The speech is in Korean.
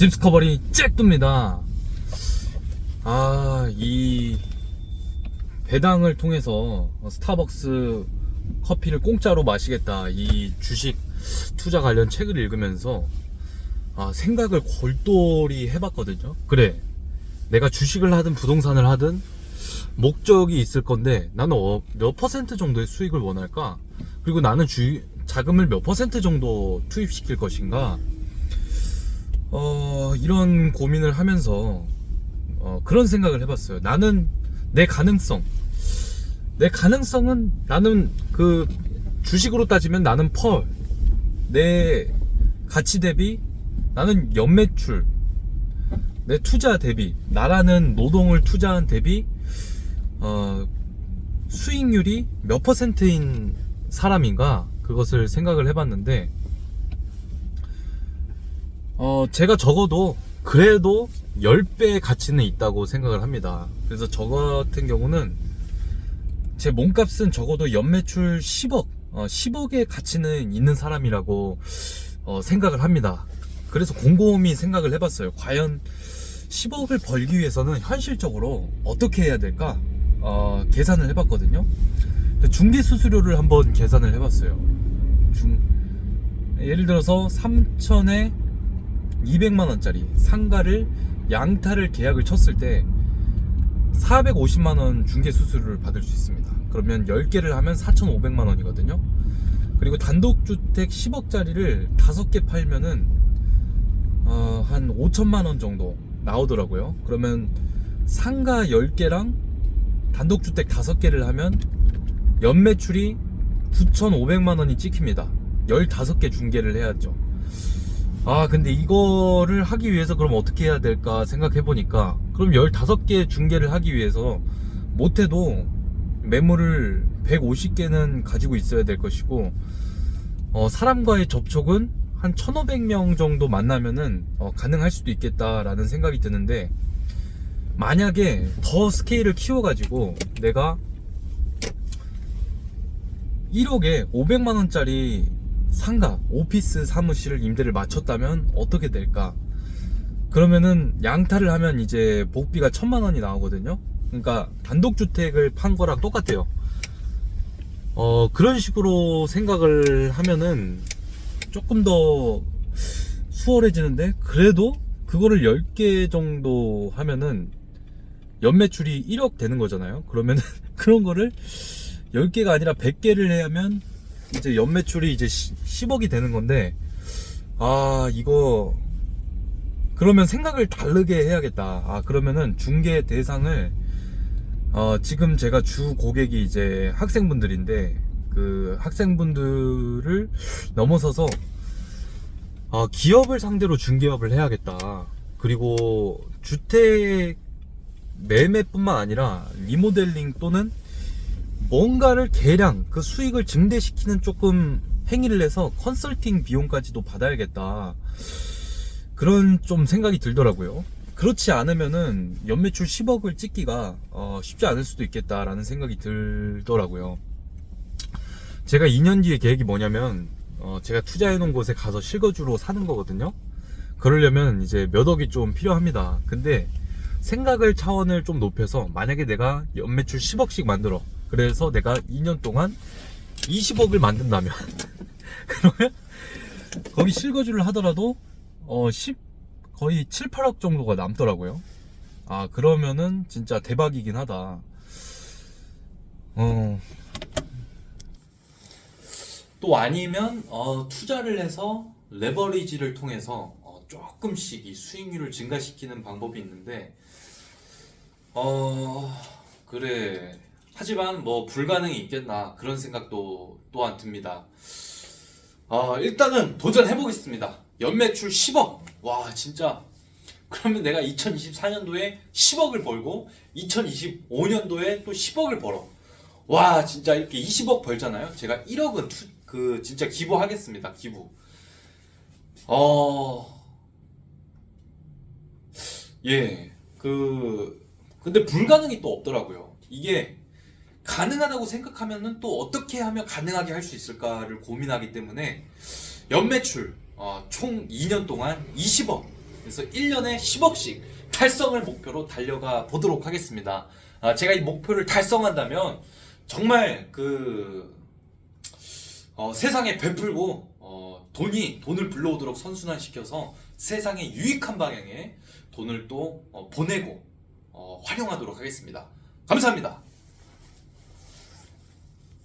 집스커버리 잭 뜹니다. 아, 이 배당을 통해서 스타벅스 커피를 공짜로 마시겠다. 이 주식 투자 관련 책을 읽으면서 아, 생각을 골똘히 해봤거든요. 그래. 내가 주식을 하든 부동산을 하든 목적이 있을 건데 나는 어- 몇 퍼센트 정도의 수익을 원할까? 그리고 나는 주, 자금을 몇 퍼센트 정도 투입시킬 것인가? 어, 이런 고민을 하면서 어, 그런 생각을 해봤어요. 나는 내 가능성. 내 가능성은 나는 그 주식으로 따지면 나는 펄. 내 가치 대비 나는 연매출. 내 투자 대비 나라는 노동을 투자한 대비 어, 수익률이 몇 퍼센트인 사람인가 그것을 생각을 해봤는데 어, 제가 적어도 그래도 10배의 가치는 있다고 생각을 합니다. 그래서 저 같은 경우는 제 몸값은 적어도 연매출 10억, 어, 10억의 가치는 있는 사람이라고 어, 생각을 합니다. 그래서 곰곰이 생각을 해봤어요. 과연 10억을 벌기 위해서는 현실적으로 어떻게 해야 될까? 어, 계산을 해봤거든요. 중개 수수료를 한번 계산을 해봤어요. 중, 예를 들어서 3천에 200만 원짜리 상가를 양타를 계약을 쳤을 때 450만 원 중개 수수료를 받을 수 있습니다. 그러면 10개를 하면 4,500만 원이거든요. 그리고 단독주택 10억짜리를 5개 팔면은 어, 한 5천만 원 정도 나오더라고요. 그러면 상가 10개랑 단독주택 5개를 하면 연매출이 9,500만 원이 찍힙니다. 15개 중개를 해야죠. 아, 근데 이거를 하기 위해서 그럼 어떻게 해야 될까 생각해 보니까 그럼 15개 중개를 하기 위해서 못해도 매물을 150개는 가지고 있어야 될 것이고 어, 사람과의 접촉은 한 1500명 정도 만나면은 어, 가능할 수도 있겠다라는 생각이 드는데 만약에 더 스케일을 키워가지고 내가 1억에 500만 원짜리 상가, 오피스 사무실을 임대를 마쳤다면 어떻게 될까? 그러면은 양타를 하면 이제 복비가 천만 원이 나오거든요. 그러니까 단독주택을 판 거랑 똑같아요. 어, 그런 식으로 생각을 하면은 조금 더 수월해지는데 그래도 그거를 10개 정도 하면은 연매출이 1억 되는 거잖아요. 그러면은 그런 거를 10개가 아니라 100개를 해야면 이제 연매출이 이제 10억이 되는 건데 아 이거 그러면 생각을 다르게 해야겠다. 아 그러면은 중개 대상을 어 지금 제가 주 고객이 이제 학생분들인데 그 학생분들을 넘어서서 어 기업을 상대로 중개업을 해야겠다. 그리고 주택 매매뿐만 아니라 리모델링 또는 뭔가를 개량 그 수익을 증대시키는 조금 행위를 해서 컨설팅 비용까지도 받아야겠다. 그런 좀 생각이 들더라고요. 그렇지 않으면은 연매출 10억을 찍기가 어, 쉽지 않을 수도 있겠다라는 생각이 들더라고요. 제가 2년 뒤에 계획이 뭐냐면 어, 제가 투자해 놓은 곳에 가서 실거주로 사는 거거든요. 그러려면 이제 몇 억이 좀 필요합니다. 근데 생각을 차원을 좀 높여서 만약에 내가 연매출 10억씩 만들어 그래서 내가 2년 동안 20억을 만든다면 그러면 거기 실거주를 하더라도 어 10, 거의 7, 8억 정도가 남더라고요. 아 그러면은 진짜 대박이긴 하다. 어. 또 아니면 어, 투자를 해서 레버리지를 통해서 어, 조금씩 이 수익률을 증가시키는 방법이 있는데 어 그래 하지만 뭐 불가능이 있겠나 그런 생각도 또한 듭니다. 아 일단은 도전해 보겠습니다. 연매출 10억. 와 진짜 그러면 내가 2024년도에 10억을 벌고 2025년도에 또 10억을 벌어. 와 진짜 이렇게 20억 벌잖아요. 제가 1억은 투, 그 진짜 기부하겠습니다. 기부. 어. 예. 그 근데 불가능이 또 없더라고요. 이게 가능하다고 생각하면은 또 어떻게 하면 가능하게 할 수 있을까를 고민하기 때문에 연매출 어, 총 2년 동안 20억 그래서 1년에 10억씩 달성을 목표로 달려가 보도록 하겠습니다. 아, 제가 이 목표를 달성한다면 정말 그 어, 세상에 베풀고 어, 돈이 돈을 불러오도록 선순환시켜서 세상에 유익한 방향에 돈을 또 어, 보내고 어, 활용하도록 하겠습니다. 감사합니다.